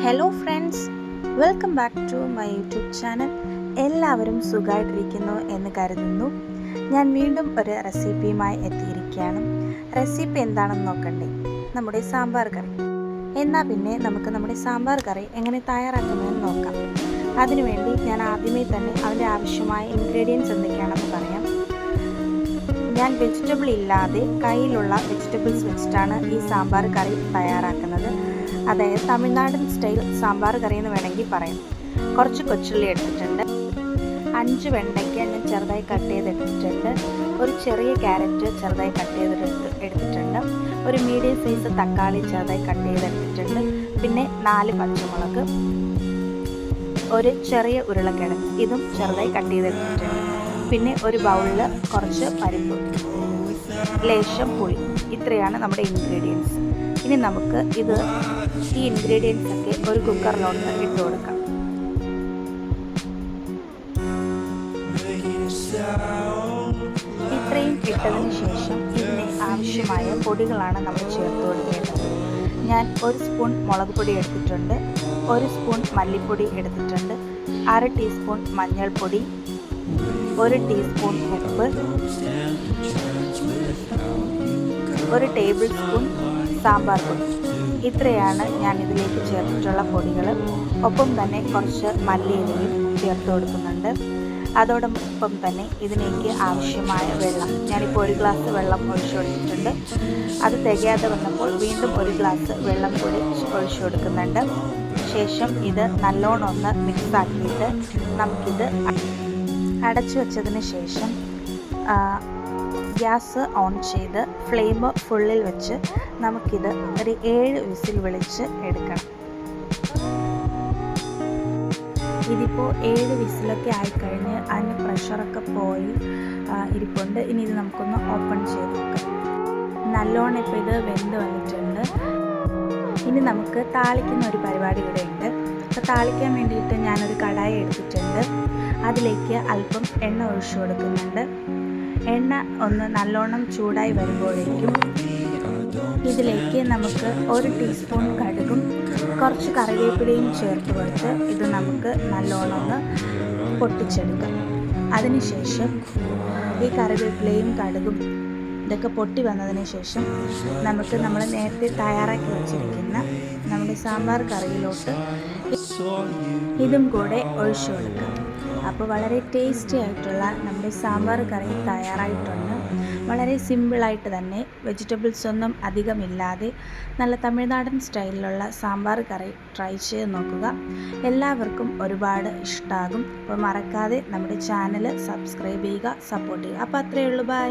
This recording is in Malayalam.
Hello friends welcome back to my YouTube channel എല്ലാവരും സുഖമായിട്ടിരിക്കുന്നു എന്ന് കരുതുന്നു. ഞാൻ വീണ്ടും ഒരു റെസിപ്പിയുമായി എത്തിയിരിക്കുകയാണ്. റെസിപ്പി എന്താണെന്ന് നോക്കണ്ടേ? നമ്മുടെ സാമ്പാർ കറി. എന്നാൽ പിന്നെ നമുക്ക് നമ്മുടെ സാമ്പാർ കറി എങ്ങനെ തയ്യാറാക്കുന്നതെന്ന് നോക്കാം. അതിനുവേണ്ടി ഞാൻ ആദ്യമേ തന്നെ അതിന്റെ ആവശ്യമായ ഇൻഗ്രീഡിയൻസ് എന്തൊക്കെയാണെന്ന് പറയാം. ഞാൻ വെജിറ്റബിൾ ഇല്ലാതെ കയ്യിലുള്ള വെജിറ്റബിൾസ് വെച്ചിട്ടാണ് ഈ സാമ്പാർ കറി തയ്യാറാക്കുന്നത്. അതായത് തമിഴ്നാടൻ സ്റ്റൈൽ സാമ്പാർ കറി എന്ന് വേണമെങ്കിൽ പറയാം. കുറച്ച് കൊച്ചുള്ളി എടുത്തിട്ടുണ്ട്. അഞ്ച് വെണ്ടയ്ക്ക ഞാൻ ചെറുതായി കട്ട് ചെയ്തെടുത്തിട്ടുണ്ട്. ഒരു ചെറിയ ക്യാരറ്റ് ചെറുതായി കട്ട് ചെയ്തെടുത്ത് എടുത്തിട്ടുണ്ട്. ഒരു മീഡിയം സൈസ് തക്കാളി ചെറുതായി കട്ട് ചെയ്തെടുത്തിട്ടുണ്ട്. പിന്നെ നാല് പച്ചമുളക് ഒരു ചെറിയ ഉരുളക്കിഴങ്ങ് ഇതും ചെറുതായി കട്ട് ചെയ്തെടുത്തിട്ടുണ്ട്. പിന്നെ ഒരു ബൗളിൽ കുറച്ച് പരിപ്പ് ലേശം പുളി. ഇത്രയാണ് നമ്മുടെ ഇൻഗ്രീഡിയൻസ് ഇനി നമുക്ക് ഇത് ഈ ഇൻഗ്രീഡിയൻസ് ഒക്കെ ഒരു കുക്കറിലോട്ട് ഇട്ട് കൊടുക്കാം. ഇത്രയും ഇട്ടതിന് ശേഷം ഇതിന് ആവശ്യമായ പൊടികളാണ് നമ്മൾ ചേർത്ത് കൊടുക്കേണ്ടത്. ഞാൻ ഒരു സ്പൂൺ മുളക് പൊടി എടുത്തിട്ടുണ്ട് ഒരു സ്പൂൺ മല്ലിപ്പൊടി എടുത്തിട്ടുണ്ട് അര ടീസ്പൂൺ മഞ്ഞൾപ്പൊടി ഒരു ടീസ്പൂൺ ഉപ്പ് ഒരു ടേബിൾ സ്പൂൺ സാമ്പാർ പൊടി. ഇത്രയാണ് ഞാൻ ഇതിലേക്ക് ചേർത്തിട്ടുള്ള പൊടികൾ. ഒപ്പം തന്നെ കുറച്ച് മല്ലിയിലയും ചേർത്ത് കൊടുക്കുന്നുണ്ട്. അതോടൊപ്പം തന്നെ ഇതിലേക്ക് ആവശ്യമായ വെള്ളം. ഞാനിപ്പോൾ ഒരു ഗ്ലാസ് വെള്ളം ഒഴിച്ചു കൊടുത്തിട്ടുണ്ട്. അത് തികയാതെ വന്നപ്പോൾ വീണ്ടും ഒരു ഗ്ലാസ് വെള്ളം കൂടി ഒഴിച്ചു കൊടുക്കുന്നുണ്ട്. ശേഷം ഇത് നല്ലോണം ഒന്ന് മിക്സ് ആക്കിയിട്ട് നമുക്കിത് അടച്ചു വെച്ചതിന് ശേഷം ഗ്യാസ് ഓൺ ചെയ്ത് ഫ്ലെയിം ഫുള്ളിൽ വെച്ച് നമുക്കിത് ഒരു ഏഴ് വിസിൽ വിളിച്ച് എടുക്കണം. ഇതിപ്പോൾ ഏഴ് വിസിലൊക്കെ ആയിക്കഴിഞ്ഞ് അതിന് പ്രഷറൊക്കെ പോയി ഇരിപ്പുണ്ട്. ഇനി ഇത് നമുക്കൊന്ന് ഓപ്പൺ ചെയ്ത് നോക്കാം. നല്ലോണം ഇപ്പോൾ ഇത് വെന്ത് വന്നിട്ടുണ്ട്. ഇനി നമുക്ക് താളിക്കുന്ന ഒരു പരിപാടി ഇവിടെ ഉണ്ട്. അപ്പോൾ താളിക്കാൻ വേണ്ടിയിട്ട് ഞാനൊരു കടായി എടുത്തിട്ടുണ്ട്. അതിലേക്ക് അല്പം എണ്ണ ഒഴിച്ചു കൊടുക്കുന്നുണ്ട്. എണ്ണ ഒന്ന് നല്ലോണം ചൂടായി വരുമ്പോഴേക്കും ഇതിലേക്ക് നമുക്ക് ഒരു ടീസ്പൂൺ കടുകും കുറച്ച് കറിവേപ്പിലയും ചേർത്ത് കൊടുത്ത് ഇത് നമുക്ക് നല്ലോണം ഒന്ന് പൊട്ടിച്ചെടുക്കാം. അതിനുശേഷം ഈ കറിവേപ്പിലയും കടുകും ഇതൊക്കെ പൊട്ടി വന്നതിന് ശേഷം നമുക്ക് നമ്മൾ നേരത്തെ തയ്യാറാക്കി വെച്ചിരിക്കുന്ന നമ്മുടെ സാമ്പാർ കറിയിലോട്ട് ഇതും കൂടെ ഒഴിച്ചു കൊടുക്കാം. അപ്പോൾ വളരെ ടേസ്റ്റി ആയിട്ടുള്ള നമ്മുടെ സാമ്പാർ കറി തയ്യാറായിട്ടുണ്ട്. വളരെ സിമ്പിളായിട്ട് തന്നെ വെജിറ്റബിൾസ് ഒന്നും അധികമില്ലാതെ നല്ല തമിഴ്നാടൻ സ്റ്റൈലിലുള്ള സാമ്പാർ കറി ട്രൈ ചെയ്ത് നോക്കുക. എല്ലാവർക്കും ഒരുപാട് ഇഷ്ടമാകും അപ്പോൾ മറക്കാതെ നമ്മുടെ ചാനൽ സബ്സ്ക്രൈബ് ചെയ്യുക സപ്പോർട്ട് ചെയ്യുക. അപ്പോൾ അത്രയേ ഉള്ളൂ. ബൈ